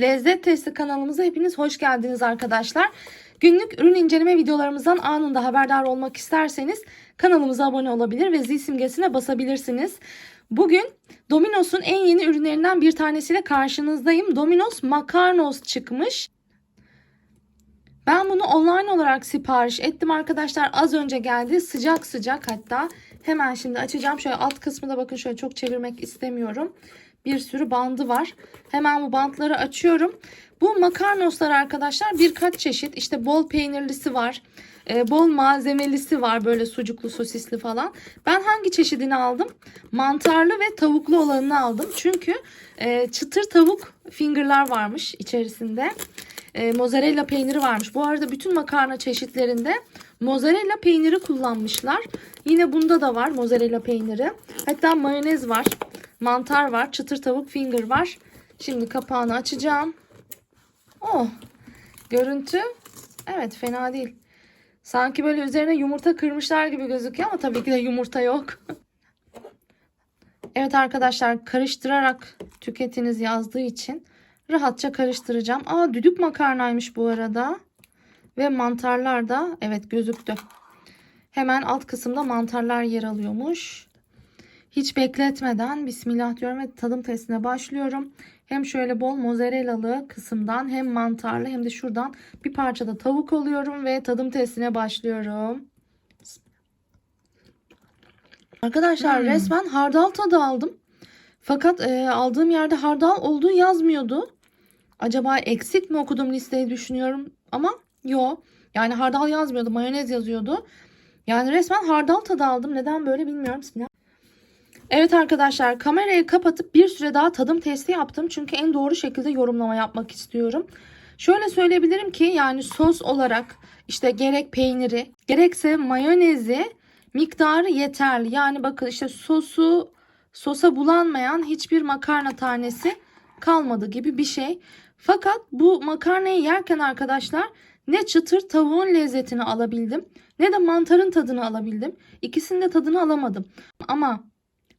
Lezzet Testi kanalımıza hepiniz hoş geldiniz arkadaşlar. Günlük ürün inceleme videolarımızdan anında haberdar olmak isterseniz kanalımıza abone olabilir ve zil simgesine basabilirsiniz. Bugün Domino's'un en yeni ürünlerinden bir tanesiyle karşınızdayım. Domino's Makarnos çıkmış. Ben bunu online olarak sipariş ettim arkadaşlar. Az önce geldi. Sıcak sıcak hatta. Hemen şimdi açacağım. Şöyle alt kısmı da bakın şöyle çok çevirmek istemiyorum. Bir sürü bandı var. Hemen bu bantları açıyorum. Bu makarnoslar arkadaşlar birkaç çeşit. İşte bol peynirlisi var. e, bol malzemelisi var. Böyle sucuklu sosisli falan. Ben hangi çeşidini aldım? Mantarlı ve tavuklu olanını aldım. Çünkü e, çıtır tavuk fingerlar varmış içerisinde e, mozzarella peyniri varmış. Bu arada bütün makarna çeşitlerinde mozzarella peyniri kullanmışlar. Yine bunda da var mozzarella peyniri. Hatta mayonez var. Mantar var. Çıtır tavuk finger var. Şimdi kapağını açacağım. Oh. Görüntü. Evet fena değil. Sanki böyle üzerine yumurta kırmışlar gibi gözüküyor ama tabii ki de yumurta yok. evet arkadaşlar karıştırarak tüketiniz yazdığı için rahatça karıştıracağım. Aa düdük makarnaymış bu arada. Ve mantarlar da evet gözüktü. Hemen alt kısımda mantarlar yer alıyormuş. Hiç bekletmeden bismillah diyorum ve tadım testine başlıyorum. Hem şöyle bol mozzarellalı kısımdan hem mantarlı hem de şuradan bir parça da tavuk alıyorum ve tadım testine başlıyorum. Arkadaşlar Hmm. resmen hardal tadı aldım. Fakat e, aldığım yerde hardal olduğu yazmıyordu. Acaba eksik mi okudum listeyi düşünüyorum ama yo. Yani hardal yazmıyordu, mayonez yazıyordu. Yani resmen hardal tadı aldım. Neden böyle bilmiyorum. Bismillah. Evet arkadaşlar kamerayı kapatıp bir süre daha tadım testi yaptım. Çünkü en doğru şekilde yorumlama yapmak istiyorum. Şöyle söyleyebilirim ki yani sos olarak işte gerek peyniri gerekse mayonezi miktarı yeterli. Yani bakın işte sosu sosa bulanmayan hiçbir makarna tanesi kalmadı gibi bir şey. Fakat bu makarnayı yerken arkadaşlar ne çıtır tavuğun lezzetini alabildim ne de mantarın tadını alabildim. İkisinin de tadını alamadım. Ama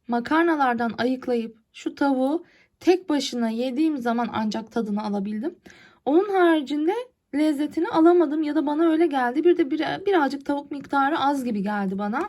makarnalardan ayıklayıp şu tavuğu tek başına yediğim zaman ancak tadını alabildim. Onun haricinde lezzetini alamadım ya da bana öyle geldi. Bir de bir, birazcık tavuk miktarı az gibi geldi bana.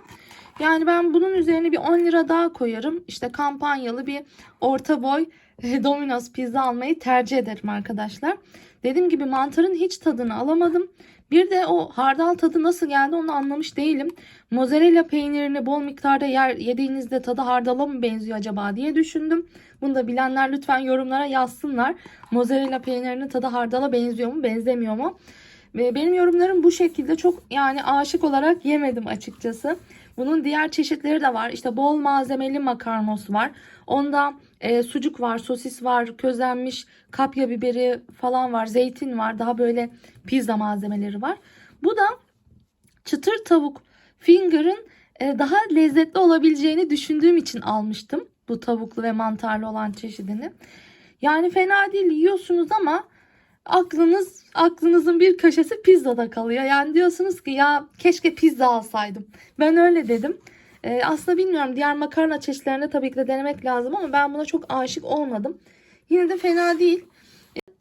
Yani ben bunun üzerine bir 10 lira daha koyarım. İşte kampanyalı bir orta boy Domino's pizza almayı tercih ederim arkadaşlar. Dediğim gibi mantarın hiç tadını alamadım. Bir de o hardal tadı nasıl geldi onu anlamış değilim. Mozzarella peynirini bol miktarda yer yediğinizde tadı hardala mı benziyor acaba diye düşündüm. Bunu da bilenler lütfen yorumlara yazsınlar. Mozzarella peynirinin tadı hardala benziyor mu benzemiyor mu? Benim yorumlarım bu şekilde çok yani aşık olarak yemedim açıkçası. Bunun diğer çeşitleri de var. İşte bol malzemeli makarnos var. Onda e, sucuk var, sosis var, közlenmiş kapya biberi falan var, zeytin var. Daha böyle pizza malzemeleri var. Bu da çıtır tavuk finger'ın e, daha lezzetli olabileceğini düşündüğüm için almıştım. Bu tavuklu ve mantarlı olan çeşidini. Yani fena değil yiyorsunuz ama aklınız aklınızın bir köşesi pizzada kalıyor. Yani diyorsunuz ki ya keşke pizza alsaydım. Ben öyle dedim. Ee, aslında bilmiyorum diğer makarna çeşitlerini tabii ki de denemek lazım ama ben buna çok aşık olmadım. Yine de fena değil.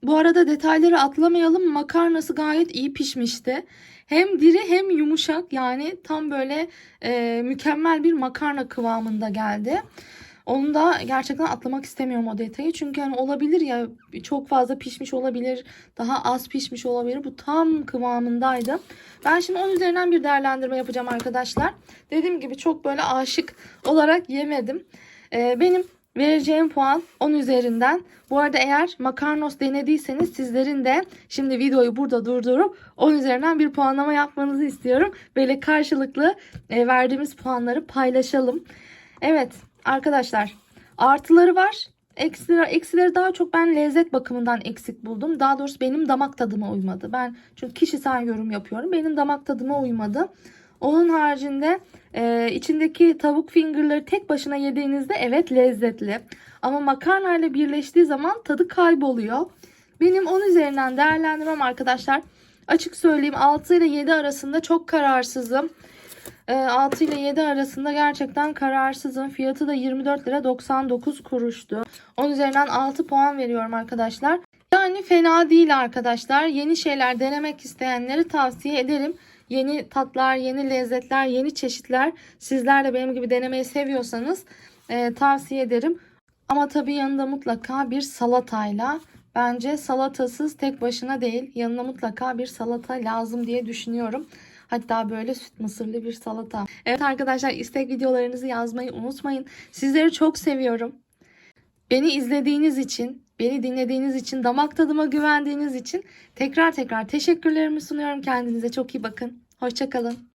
Bu arada detayları atlamayalım. Makarnası gayet iyi pişmişti. Hem diri hem yumuşak yani tam böyle e, mükemmel bir makarna kıvamında geldi. Onu da gerçekten atlamak istemiyorum o detayı. Çünkü hani olabilir ya çok fazla pişmiş olabilir. Daha az pişmiş olabilir. Bu tam kıvamındaydı. Ben şimdi onun üzerinden bir değerlendirme yapacağım arkadaşlar. Dediğim gibi çok böyle aşık olarak yemedim. Ee, benim vereceğim puan 10 üzerinden. Bu arada eğer makarnos denediyseniz sizlerin de şimdi videoyu burada durdurup 10 üzerinden bir puanlama yapmanızı istiyorum. Böyle karşılıklı e, verdiğimiz puanları paylaşalım. Evet arkadaşlar artıları var. Eksileri, eksileri daha çok ben lezzet bakımından eksik buldum. Daha doğrusu benim damak tadıma uymadı. Ben çünkü kişisel yorum yapıyorum. Benim damak tadıma uymadı. Onun haricinde e, içindeki tavuk fingerları tek başına yediğinizde evet lezzetli. Ama makarna ile birleştiği zaman tadı kayboluyor. Benim 10 üzerinden değerlendirmem arkadaşlar. Açık söyleyeyim 6 ile 7 arasında çok kararsızım. E, 6 ile 7 arasında gerçekten kararsızım. Fiyatı da 24 lira 99 kuruştu. 10 üzerinden 6 puan veriyorum arkadaşlar. Yani fena değil arkadaşlar. Yeni şeyler denemek isteyenleri tavsiye ederim. Yeni tatlar, yeni lezzetler, yeni çeşitler. Sizler de benim gibi denemeyi seviyorsanız e, tavsiye ederim. Ama tabii yanında mutlaka bir salatayla. Bence salatasız tek başına değil. Yanına mutlaka bir salata lazım diye düşünüyorum. Hatta böyle süt mısırlı bir salata. Evet arkadaşlar istek videolarınızı yazmayı unutmayın. Sizleri çok seviyorum. Beni izlediğiniz için, beni dinlediğiniz için, damak tadıma güvendiğiniz için tekrar tekrar teşekkürlerimi sunuyorum. Kendinize çok iyi bakın. Hoşçakalın.